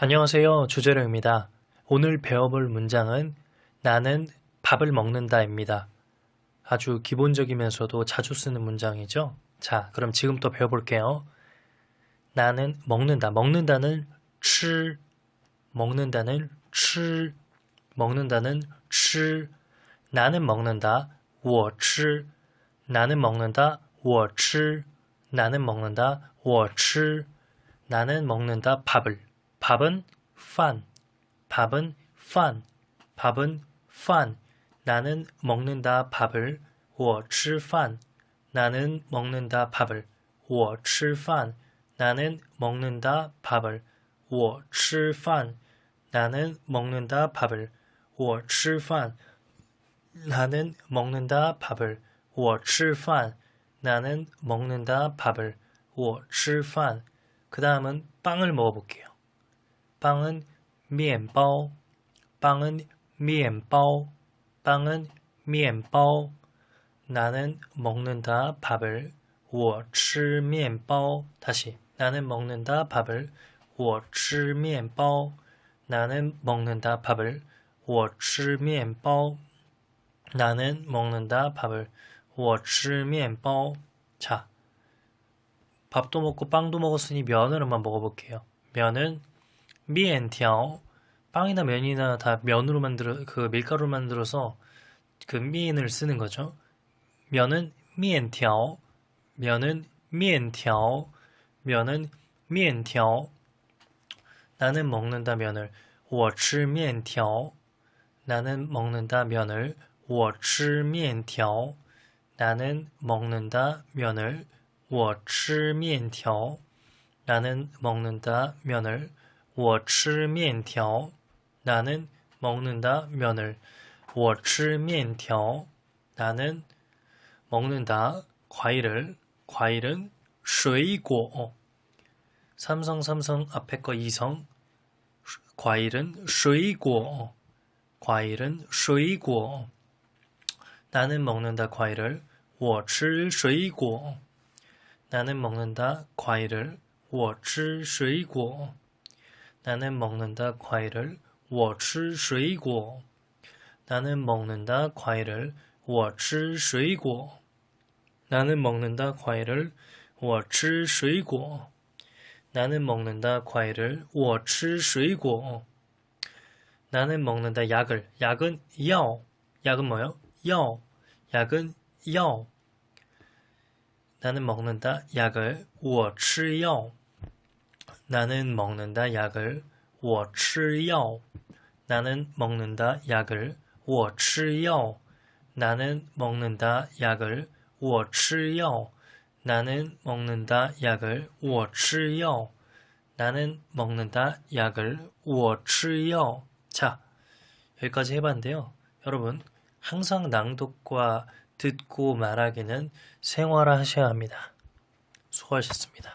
안녕하세요. 주재령입니다. 오늘 배워볼 문장은 나는 밥을 먹는다입니다. 아주 기본적이면서도 자주 쓰는 문장이죠. 자, 그럼 지금부터 배워볼게요. 나는 먹는다. 먹는다는 吃, 먹는다는 吃, 먹는다는 吃. 나는 먹는다. 我吃. 나는 먹는다. 我吃. 나는 먹는다. 我吃. 나는 먹는다. 밥을. 밥은 fan. 밥은 fan. 밥은 fan. 나는 먹는다 밥을. 我吃饭. 나는 먹는다 밥을. 我吃饭. 나는 먹는다 밥을. 我吃饭. 나는 먹는다 밥을. 我吃饭. 나는 먹는다 밥을. 我吃饭. 나는 먹는다 밥을. 我吃饭. 그 다음은 빵을 먹어볼게요. 빵은 面包. 빵은 面包. 빵은 面包. 나는 먹는다 밥을. 我吃面包. 다시 나는 먹는다 밥을. 我吃面包. 나는 먹는다 밥을. 我吃面包. 나는 먹는다 밥을. 我吃面包. 자, 밥도 먹고 빵도 먹었으니 면을 한번 먹어볼게요. 면은 面条. 빵이나 면이나 다 면으로 만들어 그 밀가루 만들어서 그 면을 쓰는 거죠. 면은 面条. 면은 面条. 면은 面条. 나는 먹는다 면을 我吃面条. 나는 먹는다 면을 我吃面条. 나는 먹는다 면을 我吃面条. 나는 먹는다 면을 我吃面条. 나는 먹는다 면을 我吃面条. 나는 먹는다 과일을 과일은 水果. 삼성 삼성 앞에 거 이성 과일은 水果. 과일은 水果. 나는 먹는다 과일을 我吃水果. 나는 먹는다 과일을 我吃水果. 나는 먹는다 과일을 我吃水果. 나는 먹는다 과일을 我吃水果. 나는 먹는다 과일을 我吃水果. 나는 먹는다 과일을 我吃水果. 나는 먹는다 약을 약은 药 약은 뭐요? 药 약은 药 나는 먹는다 약을 我吃药 나는 먹는다 약을 我吃药 나는 먹는다 약을 我吃药 나는 먹는다 약을 我吃药 나는 먹는다 약을 我吃药 나는 먹는다 약을 我吃药 자, 여기까지 해봤는데요. 여러분, 항상 낭독과 듣고 말하기는 생활화하셔야 합니다. 수고하셨습니다.